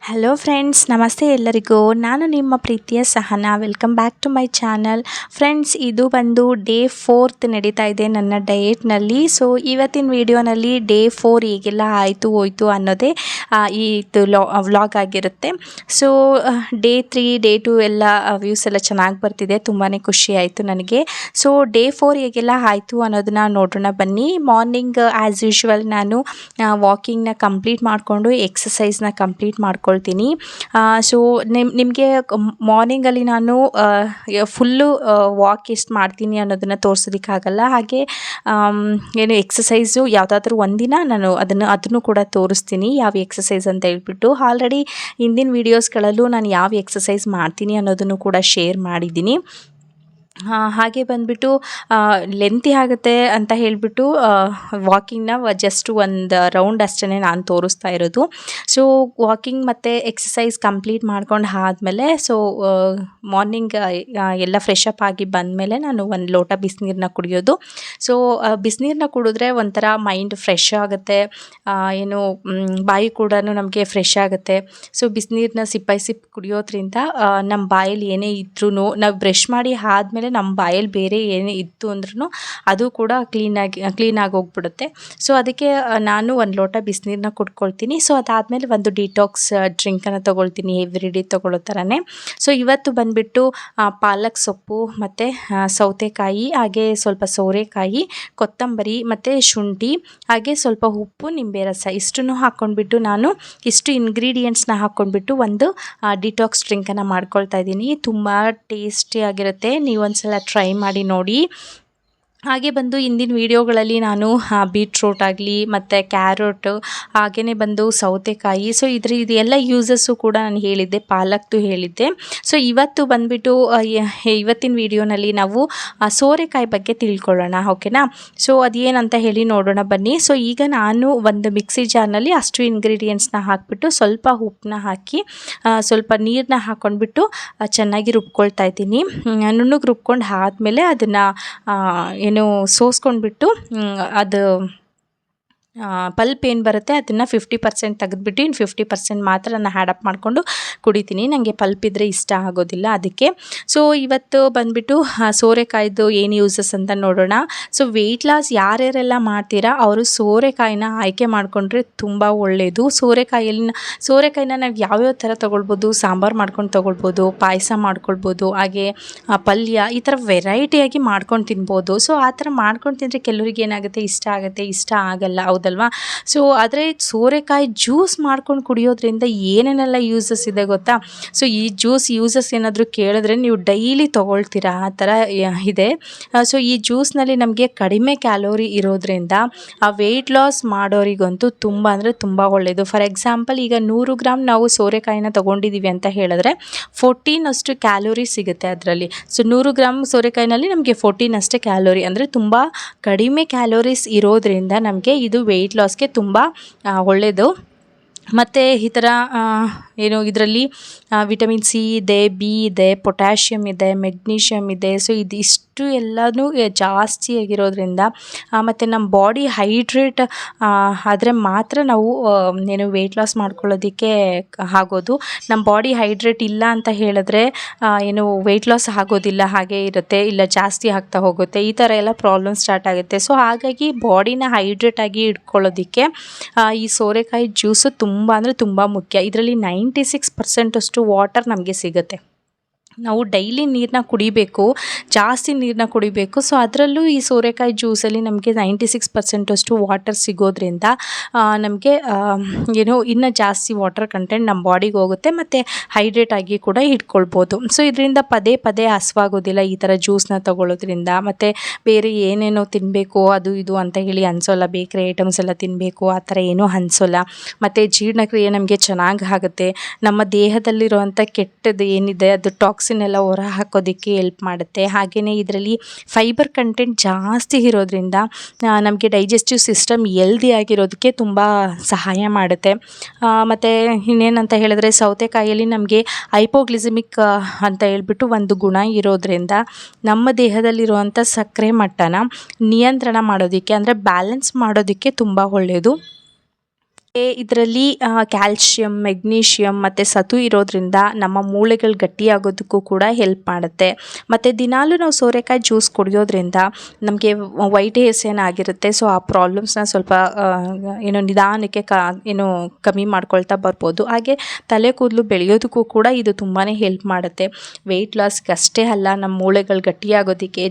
Hello friends ನಮಸ್ತೆ ಎಲ್ಲರಿಗೂ. ನಾನು ನಿಮ್ಮ ಪ್ರೀತಿಯ Sahana. Welcome back to my channel friends ಇದು ಬಂದು ಡೇ ಫೋರ್ತ್ ನಡೀತಾ ಇದೆ ನನ್ನ ಡಯೆಟ್ನಲ್ಲಿ ಸೊ ಇವತ್ತಿನ ವಿಡಿಯೋನಲ್ಲಿ ಡೇ ಫೋರ್ ಹೇಗೆಲ್ಲ ಆಯಿತು, ಹೋಯ್ತು ಅನ್ನೋದೇ ಈ ಲಾ ವ್ಲಾಗ್ ಆಗಿರುತ್ತೆ. So day three day two ಎಲ್ಲ ವ್ಯೂಸ್ ಎಲ್ಲ ಚೆನ್ನಾಗಿ ಬರ್ತಿದೆ. ತುಂಬಾ ಖುಷಿ ಆಯಿತು ನನಗೆ. ಸೊ ಡೇ ಫೋರ್ ಹೇಗೆಲ್ಲ ಆಯಿತು ಅನ್ನೋದನ್ನ ನೋಡೋಣ ಬನ್ನಿ. ಮಾರ್ನಿಂಗ್ ಆ್ಯಸ್ ಯೂಶ್ವಲ್ ನಾನು ವಾಕಿಂಗ್ನ ಕಂಪ್ಲೀಟ್ ಮಾಡಿಕೊಂಡು ಎಕ್ಸಸೈಸ್ನ ಕಂಪ್ಲೀಟ್ ಮಾಡ್ಕೊಳ್ತೀನಿ. ಸೊ ನಿಮ್, ನಿಮಗೆ ಮಾರ್ನಿಂಗಲ್ಲಿ ನಾನು ಫುಲ್ಲು ವಾಕ್ ಎಷ್ಟು ಮಾಡ್ತೀನಿ ಅನ್ನೋದನ್ನು ತೋರಿಸೋದಕ್ಕಾಗಲ್ಲ. ಹಾಗೆ ಏನು ಎಕ್ಸಸೈಸು ಯಾವುದಾದ್ರೂ ಒಂದಿನ ನಾನು ಅದನ್ನು ಅದನ್ನು ಕೂಡ ತೋರಿಸ್ತೀನಿ, ಯಾವ ಎಕ್ಸಸೈಸ್ ಅಂತ ಹೇಳ್ಬಿಟ್ಟು. ಆಲ್ರೆಡಿ ಹಿಂದಿನ ವೀಡಿಯೋಸ್ಗಳಲ್ಲೂ ನಾನು ಯಾವ ಎಕ್ಸಸೈಸ್ ಮಾಡ್ತೀನಿ ಅನ್ನೋದನ್ನು ಕೂಡ ಶೇರ್ ಮಾಡಿದ್ದೀನಿ. ಹಾಗೆ ಬಂದುಬಿಟ್ಟು ಲೆಂತಿ ಆಗುತ್ತೆ ಅಂತ ಹೇಳಿಬಿಟ್ಟು ವಾಕಿಂಗ್ನ ಜಸ್ಟ್ ಒಂದು ರೌಂಡ್ ಅಷ್ಟೇ ನಾನು ತೋರಿಸ್ತಾ ಇರೋದು. ಸೊ ವಾಕಿಂಗ್ ಮತ್ತು ಎಕ್ಸಸೈಸ್ ಕಂಪ್ಲೀಟ್ ಮಾಡ್ಕೊಂಡು ಆದಮೇಲೆ ಸೊ ಮಾರ್ನಿಂಗ್ ಎಲ್ಲ ಫ್ರೆಶ್ ಅಪ್ ಆಗಿ ಬಂದಮೇಲೆ ನಾನು ಒಂದು ಲೋಟ ಬಿಸಿನೀರನ್ನ ಕುಡಿಯೋದು. ಸೊ ಬಿಸಿನೀರನ್ನ ಕುಡಿದ್ರೆ ಒಂಥರ ಮೈಂಡ್ ಫ್ರೆಶ್ ಆಗುತ್ತೆ. ಏನು ಬಾಯಿ ಕೂಡ ನಮಗೆ ಫ್ರೆಶ್ ಆಗುತ್ತೆ. ಸೊ ಬಿಸಿನೀರನ್ನ ಸಿಪ್ಪಾಯಿ ಸಿಪ್ಪು ಕುಡಿಯೋದ್ರಿಂದ ನಮ್ಮ ಬಾಯಲ್ಲಿ ಏನೇ ಇದ್ರೂ ನಾವು ಬ್ರಷ್ ಮಾಡಿ ಆದಮೇಲೆ ನಮ್ಮ ಬಾಯಲ್ಲಿ ಬೇರೆ ಏನೇ ಇತ್ತು ಅಂದ್ರೂ ಅದು ಕೂಡ ಕ್ಲೀನಾಗಿ ಕ್ಲೀನಾಗಿ ಹೋಗ್ಬಿಡುತ್ತೆ. ಸೊ ಅದಕ್ಕೆ ನಾನು ಒಂದು ಲೋಟ ಬಿಸಿನೀರನ್ನ ಕುಡ್ಕೊಳ್ತೀನಿ. ಸೊ ಅದಾದಮೇಲೆ ಒಂದು ಡಿಟಾಕ್ಸ್ ಡ್ರಿಂಕನ್ನು ತೊಗೊಳ್ತೀನಿ ಎವ್ರಿ ಡೇ ತೊಗೊಳ್ಳೋ ಥರನೇ ಸೊ ಇವತ್ತು ಬಂದುಬಿಟ್ಟು ಪಾಲಕ್ ಸೊಪ್ಪು ಮತ್ತು ಸೌತೆಕಾಯಿ, ಹಾಗೆ ಸ್ವಲ್ಪ ಸೋರೆಕಾಯಿ, ಕೊತ್ತಂಬರಿ ಮತ್ತು ಶುಂಠಿ, ಹಾಗೆ ಸ್ವಲ್ಪ ಉಪ್ಪು ನಿಂಬೆ ರಸ ಇಷ್ಟನ್ನು ಹಾಕ್ಕೊಂಡ್ಬಿಟ್ಟು ನಾನು ಇಷ್ಟು ಇಂಗ್ರೀಡಿಯೆಂಟ್ಸ್ನ ಹಾಕ್ಕೊಂಡ್ಬಿಟ್ಟು ಒಂದು ಡಿಟಾಕ್ಸ್ ಡ್ರಿಂಕನ್ನು ಮಾಡ್ಕೊಳ್ತಾ ಇದ್ದೀನಿ. ತುಂಬ ಟೇಸ್ಟಿಯಾಗಿರುತ್ತೆ ನೀವು ಒಂದ್ಸಲ ಟ್ರೈ ಮಾಡಿ ನೋಡಿ. ಹಾಗೆ ಬಂದು ಇಂದಿನ ವೀಡಿಯೋಗಳಲ್ಲಿ ನಾನು ಬೀಟ್ರೂಟ್ ಆಗಲಿ ಮತ್ತು ಕ್ಯಾರೋಟ್ ಹಾಗೆಯೇ ಬಂದು ಸೌತೆಕಾಯಿ, ಸೊ ಇದ್ರ, ಇದೆಲ್ಲ ಯೂಸಸ್ಸು ಕೂಡ ನಾನು ಹೇಳಿದ್ದೆ, ಪಾಲಕ್ದು ಹೇಳಿದ್ದೆ. ಸೊ ಇವತ್ತು ಬಂದುಬಿಟ್ಟು ಇವತ್ತಿನ ವೀಡಿಯೋನಲ್ಲಿ ನಾವು ಸೋರೆಕಾಯಿ ಬಗ್ಗೆ ತಿಳ್ಕೊಳ್ಳೋಣ, ಓಕೆನಾ? ಸೊ ಅದೇನಂತ ಹೇಳಿ ನೋಡೋಣ ಬನ್ನಿ. ಸೊ ಈಗ ನಾನು ಒಂದು ಮಿಕ್ಸಿ ಜಾರ್ನಲ್ಲಿ ಅಷ್ಟು ಇಂಗ್ರೀಡಿಯೆಂಟ್ಸ್ನ ಹಾಕಿಬಿಟ್ಟು ಸ್ವಲ್ಪ ಉಪ್ಪನ್ನ ಹಾಕಿ ಸ್ವಲ್ಪ ನೀರನ್ನ ಹಾಕ್ಕೊಂಡ್ಬಿಟ್ಟು ಚೆನ್ನಾಗಿ ರುಬ್ಕೊಳ್ತಾ ಇದ್ದೀನಿ. ನುಣ್ಣಗೆ ರುಬ್ಕೊಂಡು ಆದಮೇಲೆ ಅದನ್ನು ಏನು ಸೋಸ್ಕೊಂಡ್ಬಿಟ್ಟು ಅದು ಪಲ್ಪ್ ಏನು ಬರುತ್ತೆ, ಅದನ್ನು ಫಿಫ್ಟಿ ಪರ್ಸೆಂಟ್ ತೆಗೆದ್ಬಿಟ್ಟು ಇನ್ನು ಫಿಫ್ಟಿ ಪರ್ಸೆಂಟ್ ಮಾತ್ರ ನಾನು ಹ್ಯಾಡಪ್ ಮಾಡಿಕೊಂಡು ಕುಡಿತೀನಿ. ನನಗೆ ಪಲ್ಪ್ ಇದ್ದರೆ ಇಷ್ಟ ಆಗೋದಿಲ್ಲ ಅದಕ್ಕೆ. ಸೊ ಇವತ್ತು ಬಂದುಬಿಟ್ಟು ಸೋರೆಕಾಯ್ದು ಏನು ಯೂಸಸ್ ಅಂತ ನೋಡೋಣ. ಸೊ ವೆಯ್ಟ್ ಲಾಸ್ ಯಾರ್ಯಾರೆಲ್ಲ ಮಾಡ್ತೀರಾ, ಅವರು ಸೋರೆಕಾಯಿನ ಆಯ್ಕೆ ಮಾಡಿಕೊಂಡ್ರೆ ತುಂಬ ಒಳ್ಳೆಯದು ಸೋರೆಕಾಯಲ್ಲಿ ಸೋರೆಕಾಯಿನ ನಾವು ಯಾವ್ಯಾವ ಥರ ತೊಗೊಳ್ಬೋದು, ಸಾಂಬಾರು ಮಾಡ್ಕೊಂಡು ತೊಗೊಳ್ಬೋದು, ಪಾಯಸ ಮಾಡ್ಕೊಳ್ಬೋದು, ಹಾಗೆ ಪಲ್ಯ ಈ ಥರ ವೆರೈಟಿಯಾಗಿ ಮಾಡ್ಕೊಂಡು ತಿನ್ಬೋದು. ಸೊ ಆ ಥರ ಮಾಡ್ಕೊಂಡು ತಿಂದರೆ ಕೆಲವರಿಗೆ ಏನಾಗುತ್ತೆ, ಇಷ್ಟ ಆಗುತ್ತೆ, ಇಷ್ಟ ಆಗಲ್ಲ. ಹೌದಲ್ವಾ? ಸೊ ಆದರೆ ಸೋರೆಕಾಯಿ ಜ್ಯೂಸ್ ಮಾಡ್ಕೊಂಡು ಕುಡಿಯೋದ್ರಿಂದ ಏನೇನೆಲ್ಲ ಯೂಸಸ್ ಇದೆ ಗೊತ್ತಾ? ಸೊ ಈ ಜ್ಯೂಸ್ ಯೂಸಸ್ ಏನಾದರೂ ಕೇಳಿದ್ರೆ ನೀವು ಡೈಲಿ ತೊಗೊಳ್ತೀರಾ? ಆ ಥರ ಇದೆ. ಸೊ ಈ ಜ್ಯೂಸ್ನಲ್ಲಿ ನಮಗೆ ಕಡಿಮೆ ಕ್ಯಾಲೋರಿ ಇರೋದ್ರಿಂದ ಆ ವೆಯ್ಟ್ ಲಾಸ್ ಮಾಡೋರಿಗಂತೂ ತುಂಬ ಅಂದರೆ ತುಂಬ ಒಳ್ಳೆಯದು ಫಾರ್ ಎಕ್ಸಾಂಪಲ್ ಈಗ ನೂರು ಗ್ರಾಮ್ ನಾವು ಸೋರೆಕಾಯಿನ ತೊಗೊಂಡಿದ್ದೀವಿ ಅಂತ ಹೇಳಿದ್ರೆ ಫೋರ್ಟೀನ್ ಅಷ್ಟು ಕ್ಯಾಲೋರಿ ಸಿಗುತ್ತೆ ಅದರಲ್ಲಿ. ಸೊ ನೂರು ಗ್ರಾಮ್ ಸೋರೆಕಾಯಿನಲ್ಲಿ ನಮಗೆ ಫೋರ್ಟೀನ್ ಅಷ್ಟೇ ಕ್ಯಾಲೋರಿ ಅಂದರೆ ತುಂಬ ಕಡಿಮೆ ಕ್ಯಾಲೋರೀಸ್ ಇರೋದ್ರಿಂದ ನಮಗೆ ಇದು ವೆಯ್ಟ್ ಲಾಸ್ಗೆ ತುಂಬ ಒಳ್ಳೆಯದು ಮತ್ತು ಈ ಥರ ಏನು ಇದರಲ್ಲಿ ವಿಟಮಿನ್ ಸಿ ಇದೆ ಬಿ ಇದೆ ಪೊಟ್ಯಾಷಿಯಮ್ ಇದೆ ಮೆಗ್ನೀಷಿಯಮ್ ಇದೆ. ಸೊ ಇದಿಷ್ಟು ಎಲ್ಲನೂ ಜಾಸ್ತಿ ಆಗಿರೋದ್ರಿಂದ ಮತ್ತು ನಮ್ಮ ಬಾಡಿ ಹೈಡ್ರೇಟ್ ಆದರೆ ಮಾತ್ರ ನಾವು ಏನು ವೆಯ್ಟ್ ಲಾಸ್ ಮಾಡ್ಕೊಳ್ಳೋದಕ್ಕೆ ಆಗೋದು. ನಮ್ಮ ಬಾಡಿ ಹೈಡ್ರೇಟ್ ಇಲ್ಲ ಅಂತ ಹೇಳಿದ್ರೆ ಏನು ವೆಯ್ಟ್ ಲಾಸ್ ಆಗೋದಿಲ್ಲ, ಹಾಗೆ ಇರುತ್ತೆ, ಇಲ್ಲ ಜಾಸ್ತಿ ಆಗ್ತಾ ಹೋಗುತ್ತೆ, ಈ ಥರ ಎಲ್ಲ ಪ್ರಾಬ್ಲಮ್ ಸ್ಟಾರ್ಟ್ ಆಗುತ್ತೆ. ಸೊ ಹಾಗಾಗಿ ಬಾಡಿನ ಹೈಡ್ರೇಟ್ ಆಗಿ ಇಟ್ಕೊಳ್ಳೋದಕ್ಕೆ ಈ ಸೋರೆಕಾಯಿ ಜ್ಯೂಸು ತುಂಬ ಅಂದರೆ ತುಂಬ ಮುಖ್ಯ. ಇದರಲ್ಲಿ ನೈಂಟಿ ಸಿಕ್ಸ್ ಪರ್ಸೆಂಟಷ್ಟು ವಾಟರ್ ನಮಗೆ ಸಿಗುತ್ತೆ. ನಾವು ಡೈಲಿ ನೀರನ್ನ ಕುಡಿಬೇಕು, ಜಾಸ್ತಿ ನೀರನ್ನ ಕುಡಿಬೇಕು. ಸೊ ಅದರಲ್ಲೂ ಈ ಸೋರೆಕಾಯಿ ಜ್ಯೂಸಲ್ಲಿ ನಮಗೆ ನೈಂಟಿ ಸಿಕ್ಸ್ ಪರ್ಸೆಂಟಷ್ಟು ವಾಟರ್ ಸಿಗೋದ್ರಿಂದ ನಮಗೆ ಏನು ಇನ್ನೂ ಜಾಸ್ತಿ ವಾಟರ್ ಕಂಟೆಂಟ್ ನಮ್ಮ ಬಾಡಿಗೆ ಹೋಗುತ್ತೆ ಮತ್ತು ಹೈಡ್ರೇಟ್ ಆಗಿ ಕೂಡ ಇಟ್ಕೊಳ್ಬೋದು. ಸೊ ಇದರಿಂದ ಪದೇ ಪದೇ ಹಸ್ವಾಗೋದಿಲ್ಲ ಈ ಥರ ಜ್ಯೂಸ್ನ ತಗೊಳ್ಳೋದ್ರಿಂದ ಮತ್ತು ಬೇರೆ ಏನೇನೋ ತಿನ್ನಬೇಕು ಅದು ಇದು ಅಂತ ಹೇಳಿ ಅನಿಸೋಲ್ಲ. ಬೇಕ್ರಿ ಐಟಮ್ಸ್ ಎಲ್ಲ ತಿನ್ನಬೇಕು ಆ ಥರ ಏನೂ ಅನಿಸೋಲ್ಲ. ಮತ್ತು ಜೀರ್ಣಕ್ರಿಯೆ ನಮಗೆ ಚೆನ್ನಾಗಿ ಆಗುತ್ತೆ. ನಮ್ಮ ದೇಹದಲ್ಲಿರುವಂಥ ಕೆಟ್ಟದ್ದು ಏನಿದೆ, ಅದು ಟಾಕ್ಸಿನ್ ಹೊರ ಹಾಕೋದಕ್ಕೆ ಹೆಲ್ಪ್ ಮಾಡುತ್ತೆ. ಹಾಗೆಯೇ ಇದರಲ್ಲಿ ಫೈಬರ್ ಕಂಟೆಂಟ್ ಜಾಸ್ತಿ ಇರೋದ್ರಿಂದ ನಮಗೆ ಡೈಜೆಸ್ಟಿವ್ ಸಿಸ್ಟಮ್ ಎಲ್ದಿ ಆಗಿರೋದಕ್ಕೆ ತುಂಬ ಸಹಾಯ ಮಾಡುತ್ತೆ. ಮತ್ತು ಇನ್ನೇನಂತ ಹೇಳಿದ್ರೆ ಸೌತೆಕಾಯಿಯಲ್ಲಿ ನಮಗೆ ಐಪೋಗ್ಲಿಸಮಿಕ್ ಅಂತ ಹೇಳ್ಬಿಟ್ಟು ಒಂದು ಗುಣ ಇರೋದ್ರಿಂದ ನಮ್ಮ ದೇಹದಲ್ಲಿರುವಂಥ ಸಕ್ಕರೆ ಮಟ್ಟನ ನಿಯಂತ್ರಣ ಮಾಡೋದಕ್ಕೆ, ಅಂದರೆ ಬ್ಯಾಲೆನ್ಸ್ ಮಾಡೋದಕ್ಕೆ ತುಂಬ ಒಳ್ಳೆಯದು ಇದರಲ್ಲಿ ಕ್ಯಾಲ್ಶಿಯಂ ಮೆಗ್ನೀಷಿಯಮ್ ಮತ್ತು ಸತು ಇರೋದ್ರಿಂದ ನಮ್ಮ ಮೂಳೆಗಳು ಗಟ್ಟಿಯಾಗೋದಕ್ಕೂ ಕೂಡ ಹೆಲ್ಪ್ ಮಾಡುತ್ತೆ. ಮತ್ತು ದಿನಾಲೂ ನಾವು ಸೋರೆಕಾಯಿ ಜ್ಯೂಸ್ ಕುಡಿಯೋದ್ರಿಂದ ನಮಗೆ ವೈಟ್ ಹೇರ್ಸ್ ಏನಾಗಿರುತ್ತೆ ಸೊ ಆ ಪ್ರಾಬ್ಲಮ್ಸ್ನ ಸ್ವಲ್ಪ ಏನೋ ನಿಧಾನಕ್ಕೆ ಕ, ಏನು ಕಮ್ಮಿ ಮಾಡ್ಕೊಳ್ತಾ ಬರ್ಬೋದು. ಹಾಗೆ ತಲೆ ಕೂದಲು ಬೆಳೆಯೋದಕ್ಕೂ ಕೂಡ ಇದು ತುಂಬಾ ಹೆಲ್ಪ್ ಮಾಡುತ್ತೆ. ವೆಯ್ಟ್ ಲಾಸ್ಗೆ ಅಷ್ಟೇ ಅಲ್ಲ, ನಮ್ಮ ಮೂಳೆಗಳು ಗಟ್ಟಿಯಾಗೋದಕ್ಕೆ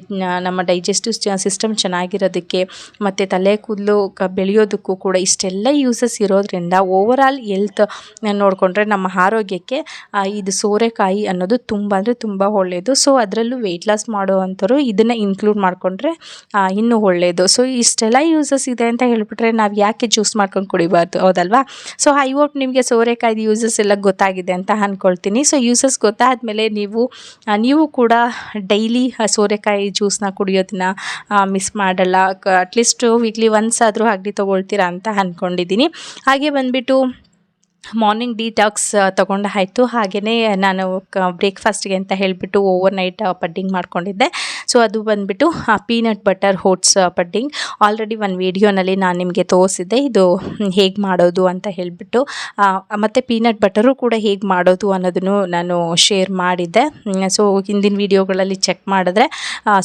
ನಮ್ಮ ಡೈಜೆಸ್ಟಿವ್ ಸಿಸ್ಟಮ್ ಚೆನ್ನಾಗಿರೋದಕ್ಕೆ, ಮತ್ತು ತಲೆ ಕೂದಲು ಬೆಳೆಯೋದಕ್ಕೂ ಕೂಡ ಇಷ್ಟೆಲ್ಲ ಯೂಸಸ್ ಇರೋದ್ರಿಂದ ಓವರಾಲ್ ಎಲ್ತ್ ನೋಡಿಕೊಂಡ್ರೆ ನಮ್ಮ ಆರೋಗ್ಯಕ್ಕೆ ಇದು ಸೋರೆಕಾಯಿ ಅನ್ನೋದು ತುಂಬ ಅಂದರೆ ತುಂಬ ಒಳ್ಳೆಯದು ಸೊ ಅದರಲ್ಲೂ ವೆಯ್ಟ್ ಲಾಸ್ ಮಾಡುವಂಥವ್ರು ಇದನ್ನು ಇನ್ಕ್ಲೂಡ್ ಮಾಡಿಕೊಂಡ್ರೆ ಇನ್ನೂ ಒಳ್ಳೆಯದು ಸೊ ಇಷ್ಟೆಲ್ಲ ಯೂಸಸ್ ಇದೆ ಅಂತ ಹೇಳಿಬಿಟ್ರೆ ನಾವು ಯಾಕೆ ಜ್ಯೂಸ್ ಮಾಡ್ಕೊಂಡು ಕುಡಿಬಾರ್ದು? ಹೌದಲ್ವಾ? ಸೊ ಐ ಹೋಪ್ ನಿಮಗೆ ಸೋರೆಕಾಯ್ದು ಯೂಸಸ್ ಎಲ್ಲ ಗೊತ್ತಾಗಿದೆ ಅಂತ ಅಂದ್ಕೊಳ್ತೀನಿ ಸೊ ಯೂಸಸ್ ಗೊತ್ತಾದಮೇಲೆ ನೀವು ನೀವು ಕೂಡ ಡೈಲಿ ಸೋರೆಕಾಯಿ ಜ್ಯೂಸ್ನ ಕುಡಿಯೋದನ್ನ ಮಿಸ್ ಮಾಡಲ್ಲ. ಅಟ್ಲೀಸ್ಟ್ ವೀಕ್ಲಿ ಒನ್ಸ್ ಆದರೂ ಆಗಲಿ ತೊಗೊಳ್ತೀರಾ ಅಂತ ಅಂದ್ಕೊಂಡಿದ್ದೀನಿ ಹಾಗೆ ಬಂದುಬಿಟ್ಟು ಮಾರ್ನಿಂಗ್ ಡೀಟಾಕ್ಸ್ ತೊಗೊಂಡು ಆಯಿತು. ಹಾಗೆಯೇ ನಾನು ಕ ಬ್ರೇಕ್ಫಾಸ್ಟ್ಗೆ ಅಂತ ಹೇಳಿಬಿಟ್ಟು ಓವರ್ ನೈಟ್ ಪಡ್ಡಿಂಗ್ ಮಾಡ್ಕೊಂಡಿದ್ದೆ. ಸೊ ಅದು ಬಂದುಬಿಟ್ಟು peanut butter oats pudding already ಒಂದು ವೀಡಿಯೋನಲ್ಲಿ ನಾನು ನಿಮಗೆ ತೋರಿಸಿದ್ದೆ, ಇದು ಹೇಗೆ ಮಾಡೋದು ಅಂತ ಹೇಳಿಬಿಟ್ಟು. ಮತ್ತು ಪೀನಟ್ ಬಟರು ಕೂಡ ಹೇಗೆ ಮಾಡೋದು ಅನ್ನೋದನ್ನು ನಾನು ಶೇರ್ ಮಾಡಿದ್ದೆ. ಸೊ ಹಿಂದಿನ ವೀಡಿಯೋಗಳಲ್ಲಿ ಚೆಕ್ ಮಾಡಿದ್ರೆ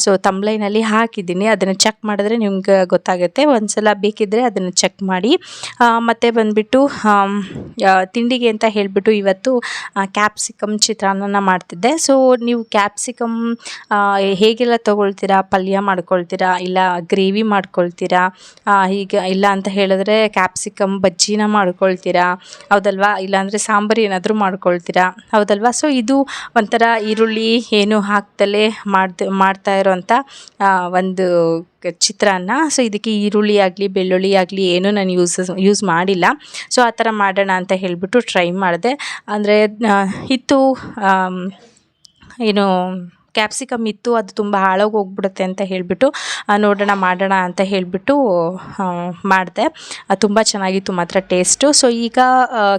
ಸೊ ತಂಬ್ಲೈನಲ್ಲಿ ಹಾಕಿದ್ದೀನಿ. ಅದನ್ನು ಚೆಕ್ ಮಾಡಿದ್ರೆ ನಿಮ್ಗೆ ಗೊತ್ತಾಗುತ್ತೆ. ಒಂದ್ಸಲ ಬೇಕಿದ್ದರೆ ಅದನ್ನು ಚೆಕ್ ಮಾಡಿ. ಮತ್ತು ಬಂದುಬಿಟ್ಟು ತಿಂಡಿಗೆ ಅಂತ ಹೇಳಿಬಿಟ್ಟು ಇವತ್ತು ಕ್ಯಾಪ್ಸಿಕಮ್ ಚಿತ್ರಾನ್ನ ಮಾಡ್ತಿದ್ದೆ. ಸೊ ನೀವು ಕ್ಯಾಪ್ಸಿಕಮ್ ಹೇಗೆಲ್ಲ ತೊಗೊಳ್ತೀರಾ, ಪಲ್ಯ ಮಾಡ್ಕೊಳ್ತೀರಾ, ಇಲ್ಲ ಗ್ರೇವಿ ಮಾಡ್ಕೊಳ್ತೀರಾ ಈಗ ಇಲ್ಲ ಅಂತ ಹೇಳಿದ್ರೆ ಕ್ಯಾಪ್ಸಿಕಮ್ ಬಜ್ಜಿನ ಮಾಡ್ಕೊಳ್ತೀರಾ, ಹೌದಲ್ವಾ? ಇಲ್ಲಾಂದರೆ ಸಾಂಬಾರು ಏನಾದರೂ ಮಾಡ್ಕೊಳ್ತೀರಾ, ಹೌದಲ್ವಾ? ಸೊ ಇದು ಒಂಥರ ಈರುಳ್ಳಿ ಏನು ಹಾಕ್ದಲೇ ಮಾಡ್ದ, ಮಾಡ್ತಾ ಇರೋವಂಥ ಒಂದು ಚಿತ್ರಾನ್ನ. ಸೊ ಇದಕ್ಕೆ ಈರುಳ್ಳಿ ಆಗಲಿ, ಬೆಳ್ಳುಳ್ಳಿ ಆಗಲಿ ಏನೂ ನಾನು ಯೂಸ್ ಯೂಸ್ ಮಾಡಿಲ್ಲ. ಸೊ ಆ ಥರ ಮಾಡೋಣ ಅಂತ ಹೇಳಿಬಿಟ್ಟು ಟ್ರೈ ಮಾಡಿದೆ. ಅಂದರೆ ಇತ್ತು ಏನು ಕ್ಯಾಪ್ಸಿಕಮ್ ಇತ್ತು, ಅದು ತುಂಬ ಹಾಳಾಗಿ ಹೋಗ್ಬಿಡುತ್ತೆ ಅಂತ ಹೇಳಿಬಿಟ್ಟು ನೋಡೋಣ ಮಾಡೋಣ ಅಂತ ಹೇಳಿಬಿಟ್ಟು ಮಾಡಿದೆ. ತುಂಬ ಚೆನ್ನಾಗಿತ್ತು ಮಾತ್ರ ಟೇಸ್ಟು. ಸೊ, ಈಗ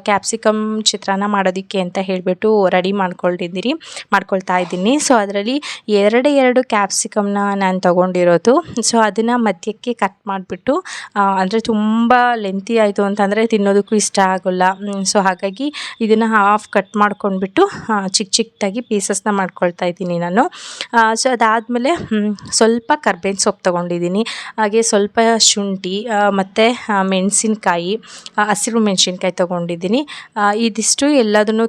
ಕ್ಯಾಪ್ಸಿಕಮ್ ಚಿತ್ರಾನ್ನ ಮಾಡೋದಕ್ಕೆ ಅಂತ ಹೇಳಿಬಿಟ್ಟು ರೆಡಿ ಮಾಡ್ಕೊಂಡಿದ್ದೀನಿ ಮಾಡ್ಕೊಳ್ತಾ ಇದ್ದೀನಿ. ಸೊ, ಅದರಲ್ಲಿ ಎರಡೇ ಎರಡು ಕ್ಯಾಪ್ಸಿಕಮ್ನ ನಾನು ತೊಗೊಂಡಿರೋದು. ಸೊ, ಅದನ್ನು ಮಧ್ಯಕ್ಕೆ ಕಟ್ ಮಾಡಿಬಿಟ್ಟು ಅಂದರೆ ತುಂಬ ಲೆಂತಿ ಆಯಿತು ಅಂತಂದರೆ ತಿನ್ನೋದಕ್ಕೂ ಇಷ್ಟ ಆಗೋಲ್ಲ. ಸೊ, ಹಾಗಾಗಿ ಇದನ್ನು ಹಾಫ್ ಕಟ್ ಮಾಡ್ಕೊಂಡ್ಬಿಟ್ಟು ಚಿಕ್ಕ ಚಿಕ್ಕದಾಗಿ ಪೀಸಸ್ನ ಮಾಡ್ಕೊಳ್ತಾ ಇದ್ದೀನಿ ನಾನು. ಸೊ ಅದಾದಮೇಲೆ ಸ್ವಲ್ಪ ಕರ್ಬೇವಿನ ಸೊಪ್ಪು ತೊಗೊಂಡಿದ್ದೀನಿ. ಹಾಗೆ ಸ್ವಲ್ಪ ಶುಂಠಿ ಮತ್ತು ಮೆಣಸಿನ್ಕಾಯಿ ಹಸಿರು ಮೆಣಸಿನ್ಕಾಯಿ ತೊಗೊಂಡಿದ್ದೀನಿ. ಇದಿಷ್ಟು ಎಲ್ಲದನ್ನು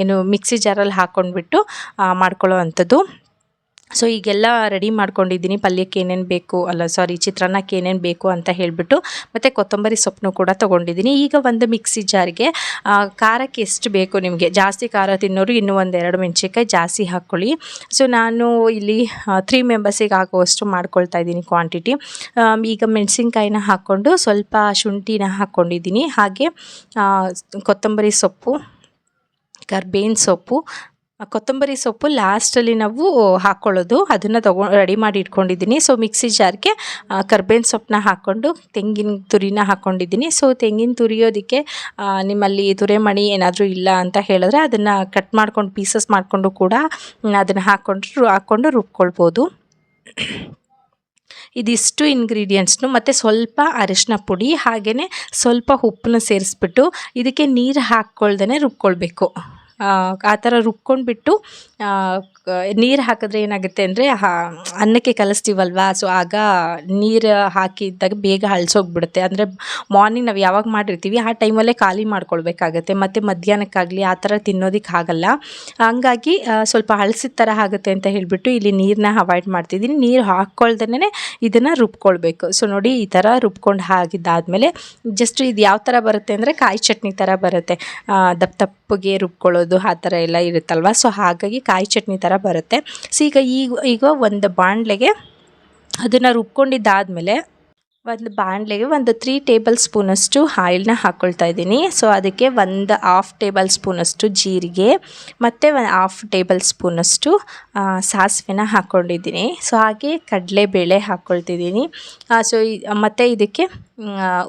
ಏನು ಮಿಕ್ಸಿ ಜಾರಲ್ಲಿ ಹಾಕ್ಕೊಂಡ್ಬಿಟ್ಟು ಮಾಡ್ಕೊಳ್ಳೋ ಅಂಥದ್ದು. ಸೊ ಈಗೆಲ್ಲ ರೆಡಿ ಮಾಡ್ಕೊಂಡಿದ್ದೀನಿ. ಪಲ್ಯಕ್ಕೆ ಏನೇನು ಬೇಕು, ಅಲ್ಲ ಸಾರಿ ಚಿತ್ರಾನ್ನಕ್ಕೆ ಏನೇನು ಬೇಕು ಅಂತ ಹೇಳಿಬಿಟ್ಟು, ಮತ್ತು ಕೊತ್ತಂಬರಿ ಸೊಪ್ಪನ್ನು ಕೂಡ ತೊಗೊಂಡಿದ್ದೀನಿ. ಈಗ ಒಂದು ಮಿಕ್ಸಿ ಜಾರಿಗೆ ಖಾರಕ್ಕೆ ಎಷ್ಟು ಬೇಕು ನಿಮಗೆ? ಜಾಸ್ತಿ ಖಾರ ತಿನ್ನೋರು ಇನ್ನೂ ಒಂದೆರಡು ಮೆಣಸಿನ್ಕಾಯಿ ಜಾಸ್ತಿ ಹಾಕ್ಕೊಳ್ಳಿ ಸೊ ನಾನು ಇಲ್ಲಿ ತ್ರೀ ಮೆಂಬರ್ಸಿಗೆ ಆಗುವಷ್ಟು ಮಾಡ್ಕೊಳ್ತಾ ಇದ್ದೀನಿ ಕ್ವಾಂಟಿಟಿ ಈಗ ಮೆಣಸಿನ್ಕಾಯಿನ ಹಾಕ್ಕೊಂಡು ಸ್ವಲ್ಪ ಶುಂಠಿನ ಹಾಕ್ಕೊಂಡಿದ್ದೀನಿ ಹಾಗೆ ಕೊತ್ತಂಬರಿ ಸೊಪ್ಪು, ಕರ್ಬೇವಿನ ಸೊಪ್ಪು ಕೊತ್ತಂಬರಿ ಸೊಪ್ಪು ಲಾಸ್ಟಲ್ಲಿ ನಾವು ಹಾಕ್ಕೊಳ್ಳೋದು ಅದನ್ನು ತಗೊ ರೆಡಿ ಮಾಡಿ ಇಟ್ಕೊಂಡಿದ್ದೀನಿ. ಸೊ ಮಿಕ್ಸಿ ಜಾರ್ಗೆ ಕರ್ಬೇವಿನ ಸೊಪ್ಪನ್ನ ಹಾಕ್ಕೊಂಡು, ತೆಂಗಿನ ತುರಿನ ಹಾಕ್ಕೊಂಡಿದ್ದೀನಿ ಸೊ ತೆಂಗಿನ ತುರಿಯೋದಕ್ಕೆ ನಿಮ್ಮಲ್ಲಿ ತುರೆಮಣಿ ಏನಾದರೂ ಇಲ್ಲ ಅಂತ ಹೇಳಿದ್ರೆ ಅದನ್ನು ಕಟ್ ಮಾಡ್ಕೊಂಡು ಪೀಸಸ್ ಮಾಡಿಕೊಂಡು ಕೂಡ ಅದನ್ನು ಹಾಕ್ಕೊಂಡು ಹಾಕ್ಕೊಂಡು ರುಬ್ಕೊಳ್ಬೋದು. ಇದಿಷ್ಟು ಇಂಗ್ರೀಡಿಯೆಂಟ್ಸ್ನು ಮತ್ತು ಸ್ವಲ್ಪ ಅರಿಶಿನ ಪುಡಿ ಹಾಗೆಯೇ ಸ್ವಲ್ಪ ಉಪ್ಪನ್ನ ಸೇರಿಸ್ಬಿಟ್ಟು, ಇದಕ್ಕೆ ನೀರು ಹಾಕ್ಕೊಳ್ದೇ ರುಬ್ಕೊಳ್ಬೇಕು. ಆ, ಥರ ರುಬ್ಕೊಂಡ್ಬಿಟ್ಟು ನೀರು ಹಾಕಿದ್ರೆ ಏನಾಗುತ್ತೆ ಅಂದರೆ ಅನ್ನಕ್ಕೆ ಕಲಿಸ್ತೀವಲ್ವಾ? ಸೊ ಆಗ ನೀರು ಹಾಕಿದ್ದಾಗ ಬೇಗ ಹಳ್ಸೋಗ್ಬಿಡುತ್ತೆ ಅಂದರೆ ಮಾರ್ನಿಂಗ್ ನಾವು ಯಾವಾಗ ಮಾಡಿರ್ತೀವಿ, ಆ ಟೈಮಲ್ಲೇ ಖಾಲಿ ಮಾಡ್ಕೊಳ್ಬೇಕಾಗತ್ತೆ. ಮತ್ತು ಮಧ್ಯಾಹ್ನಕ್ಕಾಗಲಿ ಆ ಥರ ತಿನ್ನೋದಕ್ಕೆ ಆಗಲ್ಲ. ಹಂಗಾಗಿ ಸ್ವಲ್ಪ ಹಳ್ಸಿದ ಥರ ಆಗುತ್ತೆ ಅಂತ ಹೇಳಿಬಿಟ್ಟು ಇಲ್ಲಿ ನೀರನ್ನ ಅವಾಯ್ಡ್ ಮಾಡ್ತಿದ್ದೀನಿ. ನೀರು ಹಾಕ್ಕೊಳ್ದೇ ಇದನ್ನು ರುಬ್ಕೊಳ್ಬೇಕು. ಸೊ ನೋಡಿ ಈ ಥರ ರುಬ್ಕೊಂಡು ಹಾಕಿದ್ದಾದಮೇಲೆ ಜಸ್ಟ್ ಇದು ಯಾವ ಥರ ಬರುತ್ತೆ ಅಂದರೆ ಕಾಯಿ ಚಟ್ನಿ ಥರ ಬರುತ್ತೆ. ದಪ್ಪ ದಪ್ಪಗೆ ರುಬ್ಕೊಳ್ಳೋದು ಆ ಥರ ಎಲ್ಲ ಇರುತ್ತಲ್ವ? ಸೊ ಹಾಗಾಗಿ ಕಾಯಿ ಚಟ್ನಿ ಥರ ಬರುತ್ತೆ. ಸೊ ಈಗ ಈಗ ಈಗ ಒಂದು ಬಾಣಲೆಗೆ ಅದನ್ನು ರುಬ್ಕೊಂಡಿದ್ದಾದಮೇಲೆ ಒಂದು ಬಾಣಲೆಗೆ ಒಂದು ತ್ರೀ ಟೇಬಲ್ ಸ್ಪೂನಷ್ಟು ಆಯಿಲ್ನ ಹಾಕ್ಕೊಳ್ತಾ ಇದ್ದೀನಿ. ಸೊ ಅದಕ್ಕೆ ಒಂದು ಹಾಫ್ ಟೇಬಲ್ ಸ್ಪೂನಷ್ಟು ಜೀರಿಗೆ, ಮತ್ತು ಒಂದು ಹಾಫ್ ಟೇಬಲ್ ಸ್ಪೂನಷ್ಟು ಸಾಸಿವೆನ ಹಾಕ್ಕೊಂಡಿದ್ದೀನಿ ಸೊ ಹಾಗೆ ಕಡಲೆಬೇಳೆ ಹಾಕ್ಕೊಳ್ತಿದ್ದೀನಿ ಸೊ ಮತ್ತು ಇದಕ್ಕೆ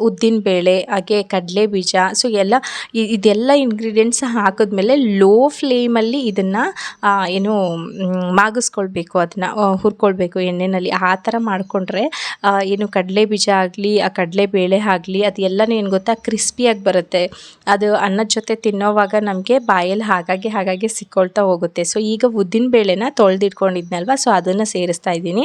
ಉದ್ದಿನ ಬೇಳೆ ಹಾಗೆ ಕಡಲೆ ಬೀಜ ಸೊ ಎಲ್ಲ ಇದೆಲ್ಲ ಇಂಗ್ರೀಡಿಯೆಂಟ್ಸ್ ಹಾಕಿದ್ಮೇಲೆ ಲೋ ಫ್ಲೇಮಲ್ಲಿ ಇದನ್ನು ಏನು ಮಾಗಿಸ್ಕೊಳ್ಬೇಕು, ಅದನ್ನು ಹುರ್ಕೊಳ್ಬೇಕು ಎಣ್ಣೆಯಲ್ಲಿ ಆ ಥರ ಮಾಡಿಕೊಂಡ್ರೆ ಏನು ಕಡಲೆ ಬೀಜ ಬೀಜ ಆಗಲಿ, ಆ ಕಡಲೆಬೇಳೆ ಆಗಲಿ, ಅದು ಎಲ್ಲನೂ ಏನು ಗೊತ್ತಾ? ಕ್ರಿಸ್ಪಿಯಾಗಿ ಬರುತ್ತೆ. ಅದು ಅನ್ನದ ಜೊತೆ ತಿನ್ನೋವಾಗ ನಮಗೆ ಬಾಯಲ್ಲಿ ಹಾಗಾಗಿ ಹಾಗಾಗಿ ಸಿಕ್ಕೊಳ್ತಾ ಹೋಗುತ್ತೆ. ಸೊ ಈಗ ಉದ್ದಿನ ಬೇಳೆನ ತೊಳೆದಿಟ್ಕೊಂಡಿದ್ನಲ್ವ? ಸೊ ಅದನ್ನು ಸೇರಿಸ್ತಾ ಇದ್ದೀನಿ.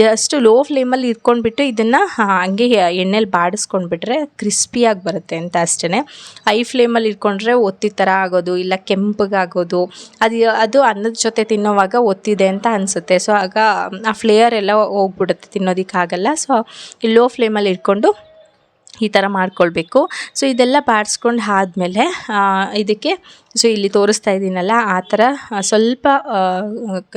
ಜಸ್ಟ್ ಲೋ ಫ್ಲೇಮಲ್ಲಿ ಇಟ್ಕೊಂಡ್ಬಿಟ್ಟು ಇದನ್ನು ಹಾಗೆ ಎಣ್ಣೆಲಿ ಬಾಡಿಸ್ಕೊಂಡ್ಬಿಟ್ರೆ ಕ್ರಿಸ್ಪಿಯಾಗಿ ಬರುತ್ತೆ ಅಂತ ಅಷ್ಟೇ ಹೈ ಫ್ಲೇಮಲ್ಲಿ ಇಟ್ಕೊಂಡ್ರೆ ಒತ್ತಿ ಥರ ಆಗೋದು, ಇಲ್ಲ ಕೆಂಪಗಾಗೋದು, ಅದು ಅದು ಅನ್ನದ ಜೊತೆ ತಿನ್ನೋವಾಗ ಒತ್ತಿದೆ ಅಂತ ಅನಿಸುತ್ತೆ. ಸೊ ಆಗ ಆ ಫ್ಲೇಯರ್ ಎಲ್ಲ ಹೋಗ್ಬಿಡುತ್ತೆ ತಿನ್ನೋದಕ್ಕಾಗಲ್ಲ. ಸೊ ಲೋ ಫ್ಲೇಮಲ್ಲಿ ಇಟ್ಕೊಂಡು ಈ ಥರ ಮಾಡ್ಕೊಳ್ಬೇಕು. ಸೊ ಇದೆಲ್ಲ ಬಾಡಿಸ್ಕೊಂಡು ಆದ್ಮೇಲೆ ಇದಕ್ಕೆ ಸೊ ಇಲ್ಲಿ ತೋರಿಸ್ತಾ ಇದ್ದೀನಲ್ಲ ಆ ಥರ ಸ್ವಲ್ಪ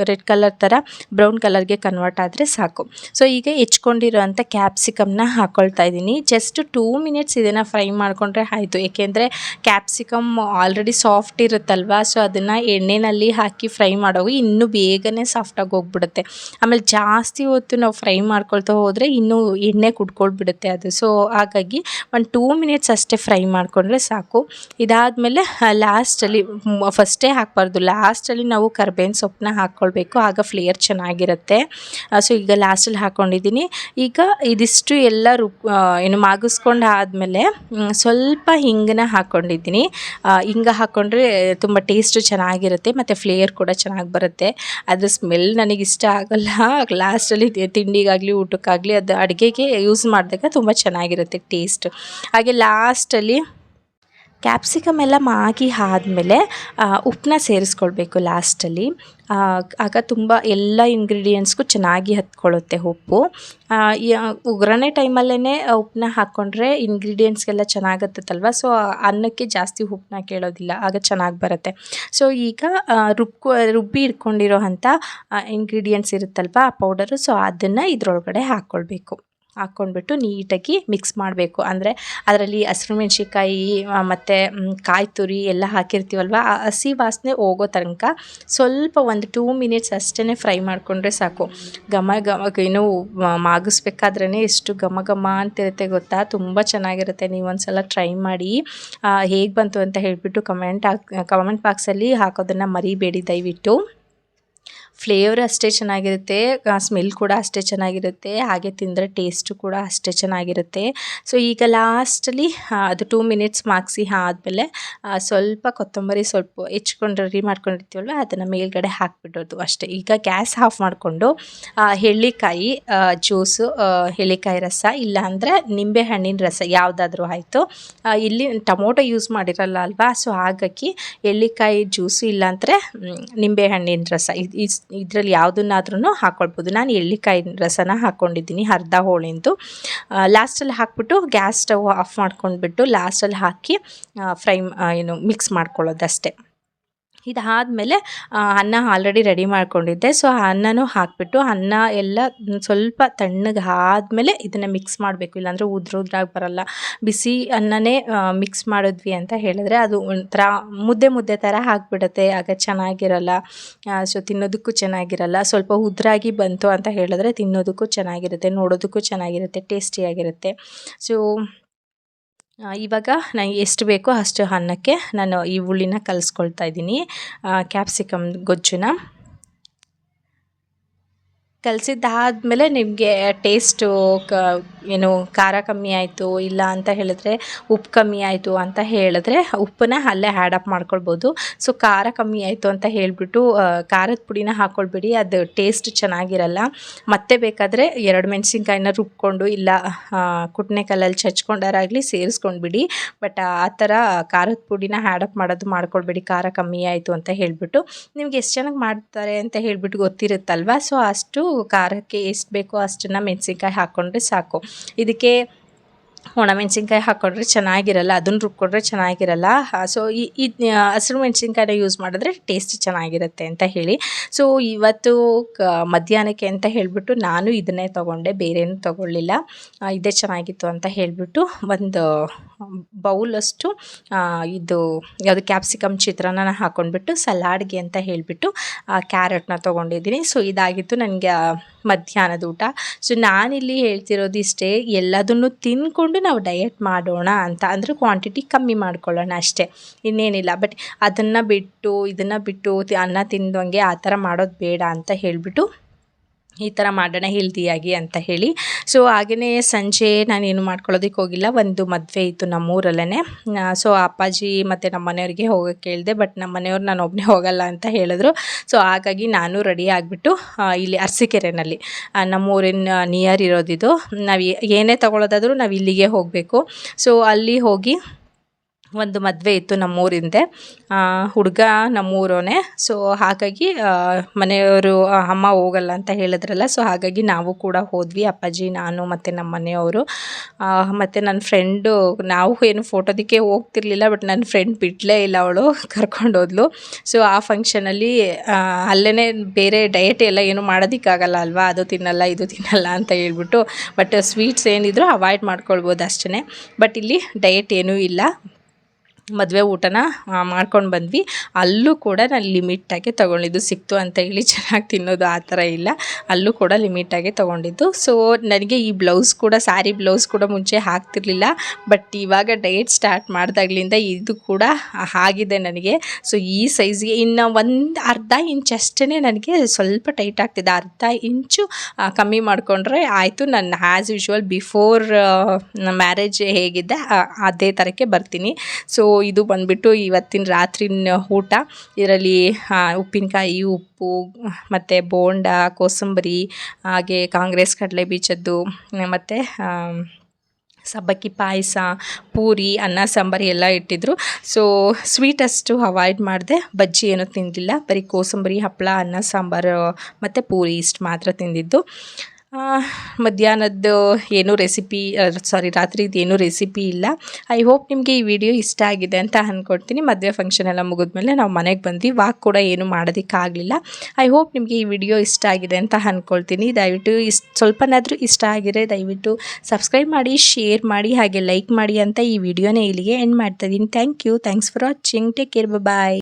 ರೆಡ್ ಕಲರ್ ಥರ ಬ್ರೌನ್ ಕಲರ್ಗೆ ಕನ್ವರ್ಟ್ ಆದರೆ ಸಾಕು. ಸೊ ಈಗ ಹೆಚ್ಕೊಂಡಿರೋಂಥ ಕ್ಯಾಪ್ಸಿಕಮ್ನ ಹಾಕ್ಕೊಳ್ತಾ ಇದ್ದೀನಿ ಜಸ್ಟ್ ಟೂ ಮಿನಿಟ್ಸ್ ಇದನ್ನು ಫ್ರೈ ಮಾಡಿಕೊಂಡ್ರೆ ಆಯಿತು. ಏಕೆಂದರೆ ಕ್ಯಾಪ್ಸಿಕಮ್ ಆಲ್ರೆಡಿ ಸಾಫ್ಟ್ ಇರುತ್ತಲ್ವ ಸೊ ಅದನ್ನು ಎಣ್ಣೆಯಲ್ಲಿ ಹಾಕಿ ಫ್ರೈ ಮಾಡೋವು ಇನ್ನೂ ಬೇಗನೆ ಸಾಫ್ಟಾಗಿ ಹೋಗ್ಬಿಡುತ್ತೆ. ಆಮೇಲೆ ಜಾಸ್ತಿ ಹೊತ್ತು ನಾವು ಫ್ರೈ ಮಾಡ್ಕೊಳ್ತಾ ಹೋದರೆ ಇನ್ನೂ ಎಣ್ಣೆ ಕುಡ್ಕೊಳ್ಬಿಡುತ್ತೆ ಅದು. ಸೊ ಹಾಗಾಗಿ ಒಂದು ಟೂ ಮಿನಿಟ್ಸ್ ಅಷ್ಟೇ ಫ್ರೈ ಮಾಡಿಕೊಂಡ್ರೆ ಸಾಕು. ಇದಾದಮೇಲೆ ಲಾಸ್ಟಲ್ಲಿ ಫಸ್ಟೇ ಹಾಕ್ಬಾರ್ದು. ಲಾಸ್ಟಲ್ಲಿ ನಾವು ಕರ್ಬೇವಿನ ಸೊಪ್ಪನ್ನ ಹಾಕ್ಕೊಳ್ಬೇಕು. ಆಗ ಫ್ಲೇಯರ್ ಚೆನ್ನಾಗಿರುತ್ತೆ. ಸೊ ಈಗ ಲಾಸ್ಟಲ್ಲಿ ಹಾಕ್ಕೊಂಡಿದ್ದೀನಿ ಈಗ ಇದಿಷ್ಟು ಎಲ್ಲ ರುಬ್ ಏನು ಮಾಗಿಸ್ಕೊಂಡು ಆದಮೇಲೆ ಸ್ವಲ್ಪ ಹಿಂಗನ್ನ ಹಾಕ್ಕೊಂಡಿದ್ದೀನಿ ಹಿಂಗ ಹಾಕ್ಕೊಂಡ್ರೆ ತುಂಬ ಟೇಸ್ಟು ಚೆನ್ನಾಗಿರುತ್ತೆ, ಮತ್ತು ಫ್ಲೇಯರ್ ಕೂಡ ಚೆನ್ನಾಗಿ ಬರುತ್ತೆ. ಅದ್ರ ಸ್ಮೆಲ್ ನನಗೆ ಇಷ್ಟ ಆಗಲ್ಲ ಲಾಸ್ಟಲ್ಲಿ ತಿಂಡಿಗಾಗಲಿ, ಊಟಕ್ಕಾಗಲಿ, ಅದು ಅಡುಗೆಗೆ ಯೂಸ್ ಮಾಡಿದಾಗ ತುಂಬ ಚೆನ್ನಾಗಿರುತ್ತೆ ಟೇಸ್ಟ್ ಹಾಗೆ ಲಾಸ್ಟಲ್ಲಿ ಕ್ಯಾಪ್ಸಿಕಮ್ ಎಲ್ಲ ಮಾಗಿ ಆದಮೇಲೆ ಉಪ್ಪನ್ನ ಸೇರಿಸ್ಕೊಳ್ಬೇಕು ಲಾಸ್ಟಲ್ಲಿ ಆಗ ತುಂಬ ಎಲ್ಲ ಇಂಗ್ರೀಡಿಯೆಂಟ್ಸ್ಗೂ ಚೆನ್ನಾಗಿ ಹತ್ಕೊಳ್ಳುತ್ತೆ ಉಪ್ಪು. ಒಗ್ಗರಣೆ ಟೈಮಲ್ಲೇ ಉಪ್ಪನ್ನ ಹಾಕ್ಕೊಂಡ್ರೆ ಇಂಗ್ರೀಡಿಯೆಂಟ್ಸ್ಗೆಲ್ಲ ಚೆನ್ನಾಗತ್ತಲ್ವ ಸೊ ಅನ್ನಕ್ಕೆ ಜಾಸ್ತಿ ಉಪ್ಪನ್ನ ಕೇಳೋದಿಲ್ಲ, ಆಗ ಚೆನ್ನಾಗಿ ಬರುತ್ತೆ. ಸೊ ಈಗ ರುಬ್ಕೊ, ರುಬ್ಬಿ ಇಟ್ಕೊಂಡಿರೋ ಅಂಥ ಇಂಗ್ರೀಡಿಯೆಂಟ್ಸ್ ಇರುತ್ತಲ್ವ, ಆ ಪೌಡರು ಸೊ ಅದನ್ನು ಇದರೊಳಗಡೆ ಹಾಕ್ಕೊಳ್ಬೇಕು ಹಾಕ್ಕೊಂಡ್ಬಿಟ್ಟು ನೀಟಾಗಿ ಮಿಕ್ಸ್ ಮಾಡಬೇಕು. ಅಂದರೆ ಅದರಲ್ಲಿ ಹಸಿರು ಮೆಣ್ಸಿನ್ಕಾಯಿ ಮತ್ತು ಕಾಯಿ ತುರಿ ಎಲ್ಲ ಹಾಕಿರ್ತೀವಲ್ವ? ಆ ಹಸಿ ವಾಸನೆ ಹೋಗೋ ತನಕ ಸ್ವಲ್ಪ ಒಂದು ಟೂ ಮಿನಿಟ್ಸ್ ಅಷ್ಟೇ ಫ್ರೈ ಮಾಡಿಕೊಂಡ್ರೆ ಸಾಕು. ಘಮ ಘಮ ಏನು ಮಾಗಿಸ್ಬೇಕಾದ್ರೇ ಎಷ್ಟು ಘಮ ಘಮ ಅಂತಿರುತ್ತೆ ಗೊತ್ತಾ? ತುಂಬ ಚೆನ್ನಾಗಿರುತ್ತೆ. ನೀವು ಒಂದ್ಸಲ ಟ್ರೈ ಮಾಡಿ ಹೇಗೆ ಬಂತು ಅಂತ ಹೇಳಿಬಿಟ್ಟು ಕಮೆಂಟ್ ಹಾಕ್ ಕಮೆಂಟ್ ಬಾಕ್ಸಲ್ಲಿ ಹಾಕೋದನ್ನು ಮರಿಬೇಡಿ ದಯವಿಟ್ಟು. ಫ್ಲೇವರ್ ಅಷ್ಟೇ ಚೆನ್ನಾಗಿರುತ್ತೆ ಸ್ಮೆಲ್ ಕೂಡ ಅಷ್ಟೇ ಚೆನ್ನಾಗಿರುತ್ತೆ, ಹಾಗೆ ತಿಂದರೆ ಟೇಸ್ಟು ಕೂಡ ಅಷ್ಟೇ ಚೆನ್ನಾಗಿರುತ್ತೆ. ಸೊ ಈಗ ಲಾಸ್ಟಲ್ಲಿ ಅದು ಟೂ ಮಿನಿಟ್ಸ್ ಮಾಗಿಸಿ ಆದಮೇಲೆ ಸ್ವಲ್ಪ ಕೊತ್ತಂಬರಿ ಸ್ವಲ್ಪ ಹೆಚ್ಕೊಂಡು ರೆಡಿ ಮಾಡ್ಕೊಂಡಿರ್ತೀವಲ್ವ, ಅದನ್ನು ಮೇಲ್ಗಡೆ ಹಾಕಿಬಿಡೋದು ಅಷ್ಟೇ. ಈಗ ಗ್ಯಾಸ್ ಆಫ್ ಮಾಡಿಕೊಂಡು ಹೆಳ್ಳಿಕಾಯಿ ಜ್ಯೂಸು ಎಳ್ಳಿಕಾಯಿ ರಸ, ಇಲ್ಲಾಂದರೆ ನಿಂಬೆ ಹಣ್ಣಿನ ರಸ ಯಾವುದಾದ್ರೂ ಆಯಿತು. ಇಲ್ಲಿ ಟೊಮೊಟೊ ಯೂಸ್ ಮಾಡಿರಲ್ಲ ಅಲ್ವಾ ಸೊ ಹಾಗಾಗಿ ಎಳ್ಳಿಕಾಯಿ ಜ್ಯೂಸು ಇಲ್ಲಾಂದರೆ ನಿಂಬೆ ಹಣ್ಣಿನ ರಸ. ಇದು ಇದರಲ್ಲಿ ಯಾವುದನ್ನಾದ್ರೂ ಹಾಕ್ಕೊಳ್ಬೋದು ನಾನು ಎಳ್ಳಿಕಾಯಿ ರಸನ ಹಾಕ್ಕೊಂಡಿದ್ದೀನಿ ಅರ್ಧ ಹೋಳಿಂದು. ಲಾಸ್ಟಲ್ಲಿ ಹಾಕ್ಬಿಟ್ಟು ಗ್ಯಾಸ್ ಸ್ಟವ್ ಆಫ್ ಮಾಡ್ಕೊಂಡ್ಬಿಟ್ಟು ಲಾಸ್ಟಲ್ಲಿ ಹಾಕಿ ಫ್ರೈ ಏನು, ಮಿಕ್ಸ್ ಮಾಡ್ಕೊಳ್ಳೋದಷ್ಟೇ. ಇದಾದಮೇಲೆ ಅನ್ನ ಆಲ್ರೆಡಿ ರೆಡಿ ಮಾಡ್ಕೊಂಡಿದ್ದೆ. ಸೊ ಅನ್ನನೂ ಹಾಕಿಬಿಟ್ಟು, ಅನ್ನ ಎಲ್ಲ ಸ್ವಲ್ಪ ತಣ್ಣಗೆ ಆದಮೇಲೆ ಇದನ್ನು ಮಿಕ್ಸ್ ಮಾಡಬೇಕು. ಇಲ್ಲಾಂದರೆ ಉದ್ರ ಉದ್ರಾಗಿ ಬರಲ್ಲ. ಬಿಸಿ ಅನ್ನನೇ ಮಿಕ್ಸ್ ಮಾಡಿದ್ವಿ ಅಂತ ಹೇಳಿದ್ರೆ ಅದು ಒಂಥರ ಮುದ್ದೆ ಮುದ್ದೆ ಥರ ಆಗಿಬಿಡುತ್ತೆ. ಆಗ ಚೆನ್ನಾಗಿರಲ್ಲ. ಸೊ ತಿನ್ನೋದಕ್ಕೂ ಚೆನ್ನಾಗಿರಲ್ಲ. ಸ್ವಲ್ಪ ಉದ್ರಾಗಿ ಬಂತು ಅಂತ ಹೇಳಿದ್ರೆ ತಿನ್ನೋದಕ್ಕೂ ಚೆನ್ನಾಗಿರುತ್ತೆ, ನೋಡೋದಕ್ಕೂ ಚೆನ್ನಾಗಿರುತ್ತೆ ಟೇಸ್ಟಿಯಾಗಿರುತ್ತೆ ಸೊ ಇವಾಗ ನನಗೆ ಎಷ್ಟು ಬೇಕೋ ಅಷ್ಟು ಅನ್ನಕ್ಕೆ ನಾನು ಈ ಹುಳಿನ ಕಲಿಸ್ಕೊಳ್ತಾ ಇದ್ದೀನಿ. ಕ್ಯಾಪ್ಸಿಕಮ್ ಗೊಜ್ಜುನ. ಕಲಸಿದ್ದಾದ್ಮೇಲೆ ನಿಮಗೆ ಟೇಸ್ಟು ಕ, ಏನು ಖಾರ ಕಮ್ಮಿ ಆಯಿತು, ಇಲ್ಲ ಅಂತ ಹೇಳಿದ್ರೆ ಉಪ್ಪು ಕಮ್ಮಿ ಆಯಿತು ಅಂತ ಹೇಳಿದ್ರೆ ಉಪ್ಪನ್ನ ಅಲ್ಲೇ ಆ್ಯಡ್ ಅಪ್ ಮಾಡ್ಕೊಳ್ಬೋದು. ಸೊ ಖಾರ ಕಮ್ಮಿ ಆಯಿತು ಅಂತ ಹೇಳಿಬಿಟ್ಟು ಖಾರದ ಪುಡಿನ ಹಾಕ್ಕೊಳ್ಬೇಡಿ ಅದು ಟೇಸ್ಟ್ ಚೆನ್ನಾಗಿರಲ್ಲ. ಮತ್ತೆ ಬೇಕಾದರೆ ಎರಡು ಮೆಣಸಿನ್ಕಾಯಿನ ರುಬ್ಕೊಂಡು, ಇಲ್ಲ ಕುಟ್ನೆ ಕಲ್ಲಲ್ಲಿ ಚಚ್ಕೊಂಡಾರಾಗಲಿ ಸೇರಿಸ್ಕೊಂಡ್ಬಿಡಿ. ಬಟ್ ಆ ಥರ ಖಾರದ ಪುಡಿನ ಆ್ಯಡ್ ಅಪ್ ಮಾಡೋದು ಮಾಡ್ಕೊಳ್ಬೇಡಿ. ಖಾರ ಕಮ್ಮಿ ಆಯಿತು ಅಂತ ಹೇಳಿಬಿಟ್ಟು. ನಿಮ್ಗೆ ಎಷ್ಟು ಚೆನ್ನಾಗಿ ಮಾಡ್ತಾರೆ ಅಂತ ಹೇಳಿಬಿಟ್ಟು ಗೊತ್ತಿರುತ್ತಲ್ವ? ಸೊ ಅಷ್ಟು ಖಾರಕ್ಕೆ ಎಷ್ಟು ಬೇಕೋ ಅಷ್ಟನ್ನು ಮೆಣಸಿನ್ಕಾಯಿ ಹಾಕ್ಕೊಂಡ್ರೆ ಸಾಕು. ಇದಕ್ಕೆ ಒಣಮೆಣ್ಸಿನ್ಕಾಯಿ ಹಾಕ್ಕೊಂಡ್ರೆ ಚೆನ್ನಾಗಿರಲ್ಲ, ಅದನ್ನು ರುಬ್ಕೊಂಡ್ರೆ ಚೆನ್ನಾಗಿರಲ್ಲ. ಸೊ ಈ ಇದು ಹಸಿರು ಮೆಣಸಿನ್ಕಾಯಿನ ಯೂಸ್ ಮಾಡಿದ್ರೆ ಟೇಸ್ಟ್ ಚೆನ್ನಾಗಿರುತ್ತೆ ಅಂತ ಹೇಳಿ. ಸೊ ಇವತ್ತು ಕ, ಮಧ್ಯಾಹ್ನಕ್ಕೆ ಅಂತ ಹೇಳಿಬಿಟ್ಟು ನಾನು ಇದನ್ನೇ ತೊಗೊಂಡೆ, ಬೇರೇನೂ ತೊಗೊಳ್ಳಿಲ್ಲ. ಇದೇ ಚೆನ್ನಾಗಿತ್ತು ಅಂತ ಹೇಳಿಬಿಟ್ಟು ಒಂದು ಬೌಲಷ್ಟು ಇದು, ಯಾವುದು ಕ್ಯಾಪ್ಸಿಕಮ್ ಚಿತ್ರಾನ್ನ ಹಾಕ್ಕೊಂಡ್ಬಿಟ್ಟು ಸಲಾಡ್ಗೆ ಅಂತ ಹೇಳಿಬಿಟ್ಟು ಕ್ಯಾರೆಟ್ನ ತೊಗೊಂಡಿದ್ದೀನಿ. ಸೊ ಇದಾಗಿತ್ತು. ನನಗೆ ಮಧ್ಯಾಹ್ನದ ಊಟ. ಸೊ ನಾನಿಲ್ಲಿ ಹೇಳ್ತಿರೋದು ಇಷ್ಟೇ, ಎಲ್ಲದನ್ನು ತಿಂದ್ಕೊಂಡು ನಾವು ಡಯಟ್ ಮಾಡೋಣ ಅಂತ. ಅಂದರೆ ಕ್ವಾಂಟಿಟಿ ಕಮ್ಮಿ ಮಾಡ್ಕೊಳ್ಳೋಣ ಅಷ್ಟೇ. ಇನ್ನೇನಿಲ್ಲ. ಬಟ್ ಅದನ್ನು ಬಿಟ್ಟು, ಇದನ್ನು ಬಿಟ್ಟು ಅನ್ನ ತಿಂದಂಗೆ ಆ ಥರ ಮಾಡೋದು ಬೇಡ ಅಂತ ಹೇಳಿಬಿಟ್ಟು ಈ ಥರ ಮಾಡೋಣ ಹೆಲ್ದಿಯಾಗಿ ಅಂತ ಹೇಳಿ. ಸೊ ಹಾಗೆಯೇ ಸಂಜೆ ನಾನೇನು ಮಾಡ್ಕೊಳ್ಳೋದಕ್ಕೆ ಹೋಗಿಲ್ಲ. ಒಂದು ಮದುವೆ ಇತ್ತು ನಮ್ಮೂರಲ್ಲೇ ಸೊ ಅಪ್ಪಾಜಿ ಮತ್ತು ನಮ್ಮ ಮನೆಯವ್ರಿಗೆ ಹೋಗೋಕ್ಕೆ ಹೇಳಿದೆ ಬಟ್ ನಮ್ಮ ಮನೆಯವ್ರು ನಾನು ಒಬ್ಬನೇ ಹೋಗಲ್ಲ ಅಂತ ಹೇಳಿದ್ರು. ಸೊ ಹಾಗಾಗಿ ನಾನು ರೆಡಿ ಆಗಿಬಿಟ್ಟು ಇಲ್ಲಿ ಆ, ನಮ್ಮೂರಿನ ನಿಯರ್ ಇರೋದಿದು. ನಾವು ಏನೇ ತೊಗೊಳೋದಾದರೂ ನಾವು ಇಲ್ಲಿಗೆ ಹೋಗಬೇಕು. ಸೊ ಅಲ್ಲಿ ಹೋಗಿ ಒಂದು ಮದುವೆ ಇತ್ತು ನಮ್ಮೂರಿಂದೆ. ಹುಡುಗ ನಮ್ಮೂರವನೇ. ಸೊ ಹಾಗಾಗಿ ಮನೆಯವರು ಅಮ್ಮ ಹೋಗಲ್ಲ ಅಂತ ಹೇಳಿದ್ರಲ್ಲ. ಸೊ ಹಾಗಾಗಿ ನಾವು ಕೂಡ ಹೋದ್ವಿ. ಅಪ್ಪಾಜಿ, ನಾನು ಮತ್ತು ನಮ್ಮ ಮನೆಯವರು. ಮತ್ತು ನನ್ನ ಫ್ರೆಂಡು ನಾವು ಏನು ಫೋಟೋದಕ್ಕೆ ಹೋಗ್ತಿರ್ಲಿಲ್ಲ ಬಟ್ ನನ್ನ ಫ್ರೆಂಡ್ ಬಿಡಲೇ ಇಲ್ಲ ಅವಳು. ಕರ್ಕೊಂಡೋದ್ಲು ಸೊ ಆ ಫಂಕ್ಷನಲ್ಲಿ ಅಲ್ಲೇ ಬೇರೆ ಡಯಟ್ ಎಲ್ಲ ಏನು ಮಾಡೋದಕ್ಕಾಗಲ್ಲ ಅಲ್ವಾ? ಅದು ತಿನ್ನಲ್ಲ, ಇದು ತಿನ್ನಲ್ಲ ಅಂತ ಹೇಳ್ಬಿಟ್ಟು. ಬಟ್ ಸ್ವೀಟ್ಸ್ ಏನಿದ್ರು ಅವಾಯ್ಡ್ ಮಾಡ್ಕೊಳ್ಬೋದು ಅಷ್ಟೇ ಬಟ್ ಇಲ್ಲಿ ಡಯಟ್ ಏನೂ ಇಲ್ಲ. ಮದುವೆ ಊಟನ ಮಾಡ್ಕೊಂಡು ಬಂದ್ವಿ. ಅಲ್ಲೂ ಕೂಡ ನಾನು ಲಿಮಿಟಾಗೆ ತೊಗೊಂಡಿದ್ದು ಸಿಕ್ತು ಅಂತ ಹೇಳಿ ಚೆನ್ನಾಗಿ ತಿನ್ನೋದು ಆ ಥರ ಇಲ್ಲ. ಅಲ್ಲೂ ಕೂಡ ಲಿಮಿಟಾಗೆ ತೊಗೊಂಡಿದ್ದು. ಸೊ ನನಗೆ ಈ ಬ್ಲೌಸ್ ಕೂಡ ಸ್ಯಾರಿ ಬ್ಲೌಸ್ ಕೂಡ ಮುಂಚೆ ಹಾಕ್ತಿರ್ಲಿಲ್ಲ. ಬಟ್ ಇವಾಗ ಡಯಟ್ ಸ್ಟಾರ್ಟ್ ಮಾಡಿದಾಗ್ಲಿಂದ ಇದು ಕೂಡ ಆಗಿದೆ ನನಗೆ. ಸೊ ಈ ಸೈಜ್ಗೆ ಇನ್ನು ಒಂದು ಅರ್ಧ ಇಂಚ್ ಅಷ್ಟೇ ನನಗೆ ಸ್ವಲ್ಪ ಟೈಟ್ ಆಗ್ತಿದೆ. ಅರ್ಧ ಇಂಚು ಕಮ್ಮಿ ಮಾಡಿಕೊಂಡ್ರೆ ಆಯಿತು. ನಾನು ಆ್ಯಸ್ ಯೂಶ್ವಲ್ ಬಿಫೋರ್ ಮ್ಯಾರೇಜ್ ಹೇಗಿದ್ದೆ ಅದೇ ಥರಕ್ಕೆ ಬರ್ತೀನಿ. ಸೊ ಇದು ಬಂದ್ಬಿಟ್ಟು ಇವತ್ತಿನ ರಾತ್ರಿನ ಊಟ. ಇದರಲ್ಲಿ ಉಪ್ಪಿನಕಾಯಿ, ಉಪ್ಪು, ಮತ್ತು ಬೋಂಡ, ಕೋಸಂಬರಿ, ಹಾಗೆ ಕಾಂಗ್ರೆಸ್ ಕಡಲೆ ಬೀಜದ್ದು, ಮತ್ತು ಸಬ್ಬಕ್ಕಿ ಪಾಯಸ, ಪೂರಿ, ಅನ್ನ, ಸಾಂಬಾರು ಎಲ್ಲ ಇಟ್ಟಿದ್ರು. ಸೊ ಸ್ವೀಟಷ್ಟು ಅವಾಯ್ಡ್ ಮಾಡಿದೆ ಬಜ್ಜಿ ಏನೂ ತಿಂದಿಲ್ಲ. ಬರೀ ಕೋಸಂಬರಿ ಹಪ್ಪಳ ಅನ್ನ, ಸಾಂಬಾರು, ಮತ್ತು ಪೂರಿ ಇಷ್ಟು ಮಾತ್ರ ತಿಂದಿದ್ದು. ಮಧ್ಯಾಹ್ನದ್ದು ಏನೂ ರೆಸಿಪಿ ಸಾರಿ ರಾತ್ರಿದು ಏನೂ ರೆಸಿಪಿ ಇಲ್ಲ. ಐ ಹೋಪ್ ನಿಮಗೆ ಈ ವಿಡಿಯೋ ಇಷ್ಟ ಆಗಿದೆ ಅಂತ ಅಂದ್ಕೊಡ್ತೀನಿ ಮದುವೆ ಫಂಕ್ಷನ್ ಎಲ್ಲ ಮುಗಿದ್ಮೇಲೆ ನಾವು ಮನೆಗೆ ಬಂದ್ವಿ. ವಾಕ್ ಕೂಡ ಏನು ಮಾಡೋದಕ್ಕಾಗಲಿಲ್ಲ. ಐ ಹೋಪ್ ನಿಮಗೆ ಈ ವಿಡಿಯೋ ಇಷ್ಟ ಆಗಿದೆ ಅಂತ ಅಂದ್ಕೊಳ್ತೀನಿ ದಯವಿಟ್ಟು ಇಷ್ಟು ಸ್ವಲ್ಪನಾದರೂ ಇಷ್ಟ ಆಗಿದೆ ದಯವಿಟ್ಟು ಸಬ್ಸ್ಕ್ರೈಬ್ ಮಾಡಿ ಶೇರ್ ಮಾಡಿ, ಹಾಗೆ ಲೈಕ್ ಮಾಡಿ ಅಂತ ಈ ವಿಡಿಯೋನೇ ಇಲ್ಲಿಗೆ ಎಂಡ್ ಮಾಡ್ತಾ ಇದ್ದೀನಿ thank you thanks for watching take care bye